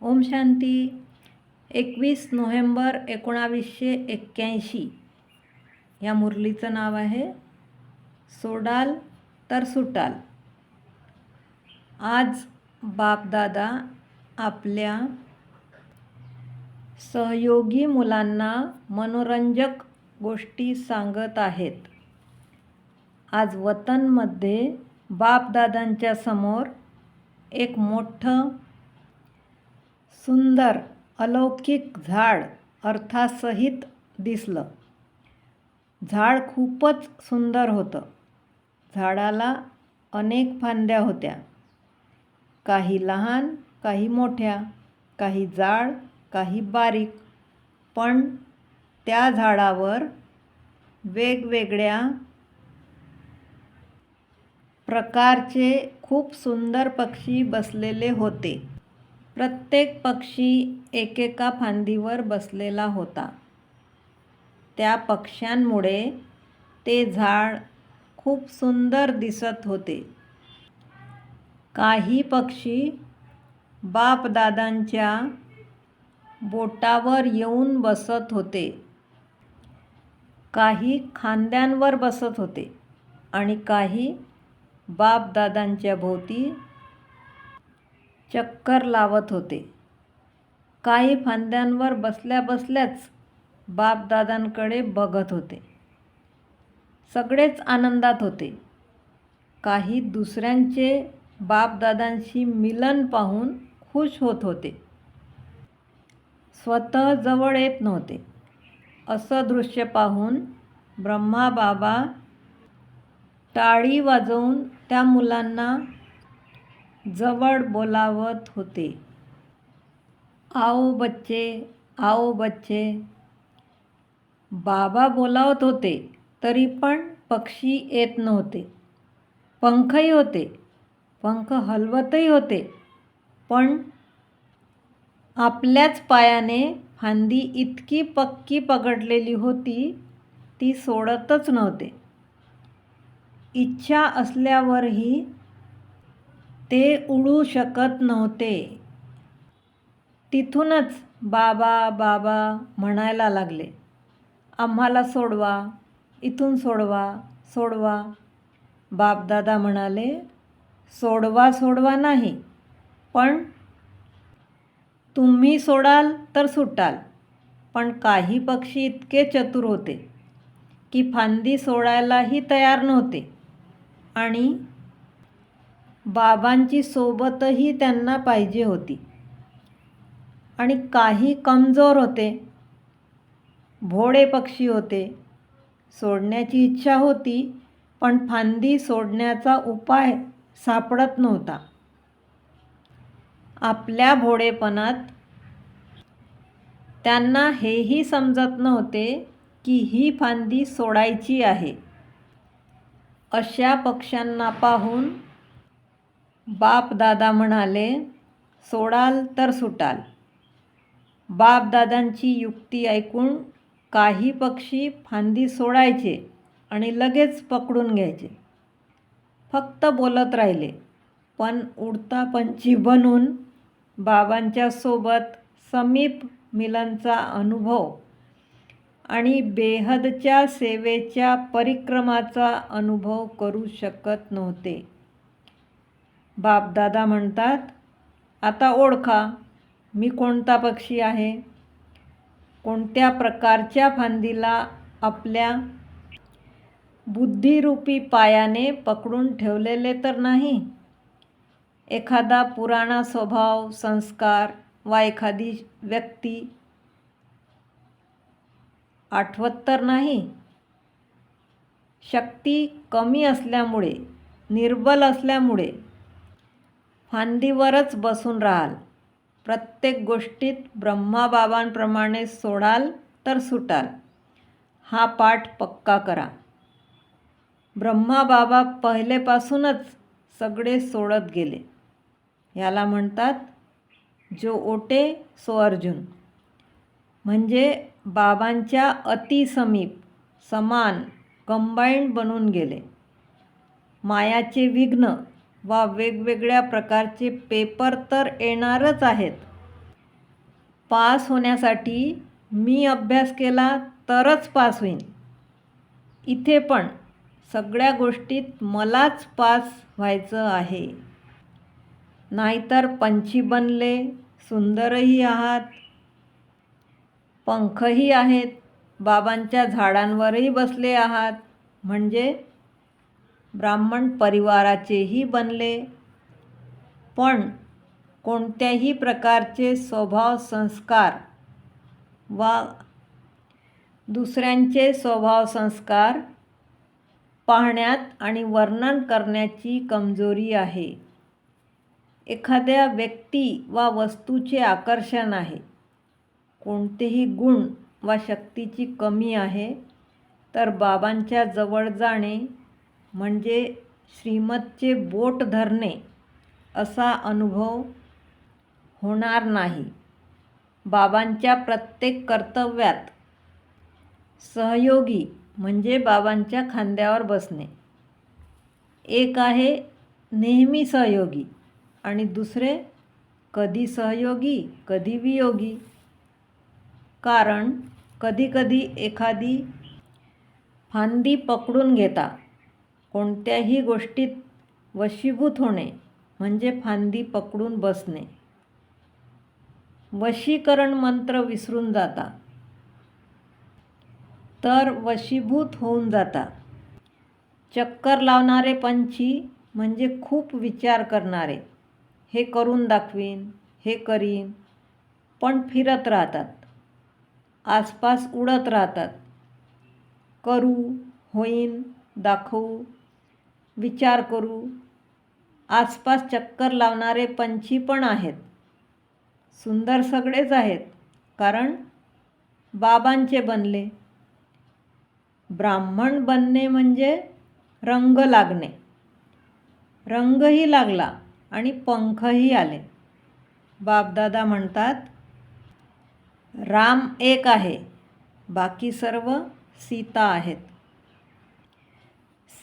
ओम शांती. एकवीस नोव्हेंबर एकोणावीसशे एक्क्याऐंशी. या मुरलीचं नाव आहे सोडाल तर सुटाल. आज बापदादा आपल्या सहयोगी मुलांना मनोरंजक गोष्टी सांगत आहेत. आज वतनमध्ये बापदादांच्या समोर एक मोठं सुंदर अलौकिक झाड अर्थासहित दिसलं. झाड खूपच सुंदर होतं. झाडाला अनेक फांद्या होत्या. काही लहान काही मोठ्या काही जाड काही बारीक. पण त्या झाडावर वेगवेगळ्या प्रकारचे खूप सुंदर पक्षी बसलेले होते. प्रत्येक पक्षी एकेका फांदीवर बसलेला होता. त्या पक्ष्यांमुळे ते झाड खूप सुंदर दिसत होते. काही पक्षी बापदादांच्या बोटावर येऊन बसत होते. काही खांद्यांवर बसत होते आणि काही बापदादांच्या भोवती चक्कर लावत होते. काही फांद्यांवर बसल्या बसल्याच बापदादांकडे बघत होते. सगळेच आनंदात होते. काही दुसऱ्यांचे बापदादांशी मिलन पाहून खुश होत होते. स्वतः जवळ येत नव्हते. असं दृश्य पाहून ब्रह्मा बाबा टाळी वाजवून त्या मुलांना जवळ बोलावत होते. आओ बच्चे आओ बच्चे. बाबा बोलावत होते तरी पण पक्षी येत नव्हते. पंखही होते पंख हलवतही होते पण आपल्याच पायाने फांदी इतकी पक्की पकडलेली होती ती सोडतच नव्हते. इच्छा असल्यावरही ते उडू शकत नव्हते. तिथूनच बाबा बाबा म्हणायला लागले आम्हाला सोडवा इथून सोडवा सोडवा. बापदादा म्हणाले सोडवा सोडवा नाही पण तुम्ही सोडाल तर सुटाल पण काही पक्षी इतके चतुर होते की फांदी सोडायलाही तयार नव्हते आणि बाबांची सोबतही त्यांना पाहिजे होती. आणि काही कमजोर होते. भोडे पक्षी होते. सोडण्याची इच्छा होती पण फांदी सोडण्याचा उपाय सापडत नव्हता. आपल्या भोडेपणात त्यांना हेही समजत नव्हते की ही फांदी सोडायची आहे. अशा पक्ष्यांना पाहून बापदादा म्हणाले सोडाल तर सुटाल. बापदादांची युक्ती ऐकून काही पक्षी फांदी सोडायचे आणि लगेच पकडून घ्यायचे. फक्त बोलत राहिले पण उडता पंछी बनून बाबांच्या सोबत समीप मिलनचा अनुभव आणि बेहदच्या सेवेच्या परिक्रमाचा अनुभव करू शकत नव्हते. बापदादा म्हणतात आता ओळखा मी कोणता पक्षी आहे? कोणत्या प्रकारच्या फांदीला आपल्या बुद्धिरूपी पायाने पकडून ठेवलेले तर नाही? एखादा पुराणा स्वभाव संस्कार वा एखादी व्यक्ती आठवत तर नाही? शक्ती कमी असल्यामुळे निर्बल असल्यामुळे फांदीवरच बसून राहाल. प्रत्येक गोष्टीत ब्रह्माबाबांप्रमाणे सोडाल तर सुटाल. हा पाठ पक्का करा. ब्रह्माबाबा पहिलेपासूनच सगळे सोडत गेले. याला म्हणतात जो ओटे सो अर्जुन. म्हणजे बाबांच्या अतिसमीप समान कंबाईंड बनून गेले. मायाचे विघ्न वा वेगवेगळ्या प्रकारचे पेपर तर येणारच आहेत. पास होण्यासाठी मी अभ्यास केला तरच पास होईन. इथे पण सगळ्या गोष्टीत मलाच पास व्हायचं आहे. नाहीतर पंछी बनले सुंदरही आहात. पंखही आहेत बाबांच्या झाडांवरही बसले आहात. म्हणजे ब्राह्मण परिवाराचेही बनले. पण कोणत्याही प्रकारचे स्वभाव संस्कार वा दुसऱ्यांचे स्वभाव संस्कार पाहण्यात आणि वर्णन करण्याची कमजोरी आहे. एखाद्या व्यक्ती वा वस्तूचे आकर्षण आहे. कोणतेही गुण वा शक्तीची कमी आहे तर बाबांच्या जवळ जाणे म्हणजे श्रीमतचे बोट धरणे असा अनुभव होणार नाही. बाबांच्या प्रत्येक कर्तव्यात सहयोगी म्हणजे बाबांच्या खांद्यावर बसणे. एक आहे नेहमी सहयोगी आणि दुसरे कधी सहयोगी कधी वियोगी. कारण कधीकधी एखादी फांदी पकडून घेता कोणत्याही गोष्टीत वशीभूत होणे म्हणजे फांदी पकडून बसणे. वशीकरण मंत्र विसरून जाता. तर वशीभूत होऊन जाता. चक्कर लावणारे पंछी म्हणजे खूप विचार करणारे. हे करून दाखवीन हे करीन पण फिरत राहतात. आसपास उडत राहतात. करू होईन दाखवू विचार करू. आसपास चक्कर लावणारे पंछी पण आहेत. सुंदर सगळेच आहेत कारण बाबांचे बनले. ब्राह्मण बनणे म्हणजे रंग लागणे. रंगही लागला आणि पंखही आले. बापदादा म्हणतात राम एक आहे बाकी सर्व सीता आहेत.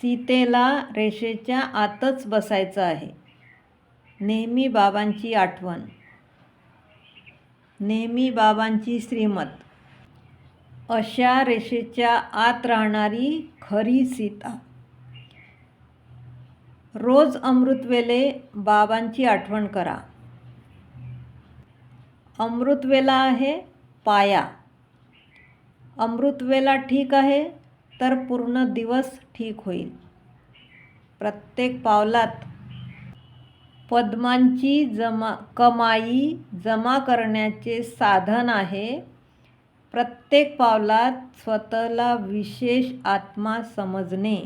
सीतेला रेषेच्या आतच बसायचं आहे. नेहमी बाबांची आठवण. नेहमी बाबांची श्रीमत. अशा रेषेच्या आत राहणारी खरी सीता. रोज अमृतवेले बाबांची आठवण करा. अमृतवेला आहे पाया. अमृतवेला ठीक आहे? तर पूर्ण दिवस ठीक होईल. प्रत्येक पावलात पद्मांची जमा कमाई जमा करण्याचे साधन आहे. प्रत्येक पावलात स्वतःला विशेष आत्मा समजणे.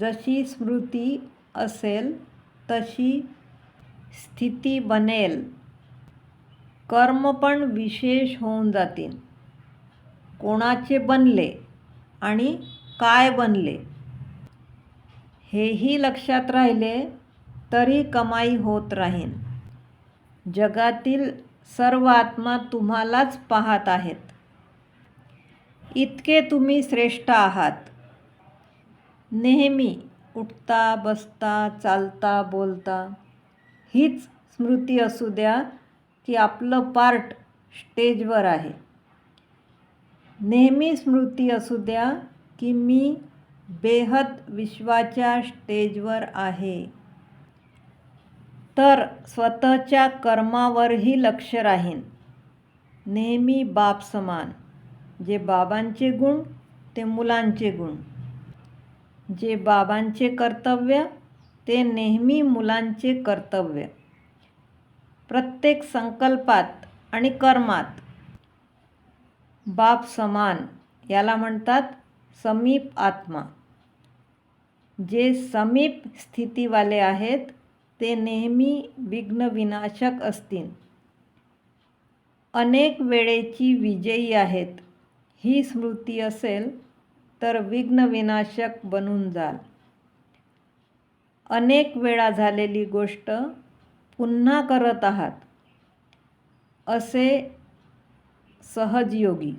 जशी स्मृती असेल तशी स्थिती बनेल. कर्म पण विशेष होऊन जातील. कोणाचे बनले? आणि काय बनले? हेही लक्षात राहिले तरी कमाई होत राहीन. जगातील सर्व आत्मा तुम्हालाच पाहत आहेत. इतके तुम्ही श्रेष्ठ आहात. नेहमी उठता बसता चालता बोलता हीच स्मृती असू द्या की आपलं पार्ट स्टेजवर आहे. नेहमी स्मृती असू द्या की मी बेहद विश्वाच्या स्टेजवर आहे. तर स्वतःच्या कर्मावरही लक्ष राहीन. नेहमी बाप समान. जे बाबांचे गुण ते मुलांचे गुण. जे बाबांचे कर्तव्य ते नेहमी मुलांचे कर्तव्य. प्रत्येक संकल्पात आणि कर्मात बाप समान याला म्हणतात समीप आत्मा. जे समीप स्थितीवाले आहेत ते नेहमी विघ्नविनाशक असतील. अनेक वेळेची विजयी आहेत. ही स्मृती असेल तर विघ्नविनाशक बनून जाल. अनेक वेळा झालेली गोष्ट पुन्हा करत आहात. असे सहजयोगी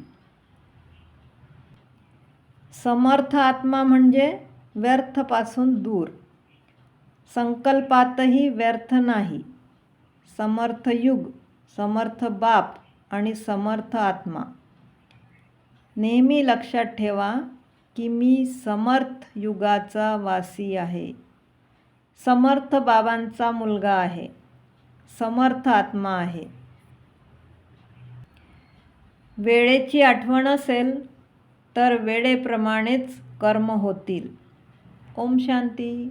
समर्थ आत्मा म्हणजे व्यर्थपासून दूर. संकल्पातही व्यर्थ नाही. समर्थयुग समर्थ बाप आणि समर्थ आत्मा. नेहमी लक्षात ठेवा की मी समर्थ युगाचा वासी आहे. समर्थ बाबांचा मुलगा आहे. समर्थ आत्मा आहे. वेळेची आठवण असेल तर वेळेप्रमाणेच कर्म होतील. ओम शांती.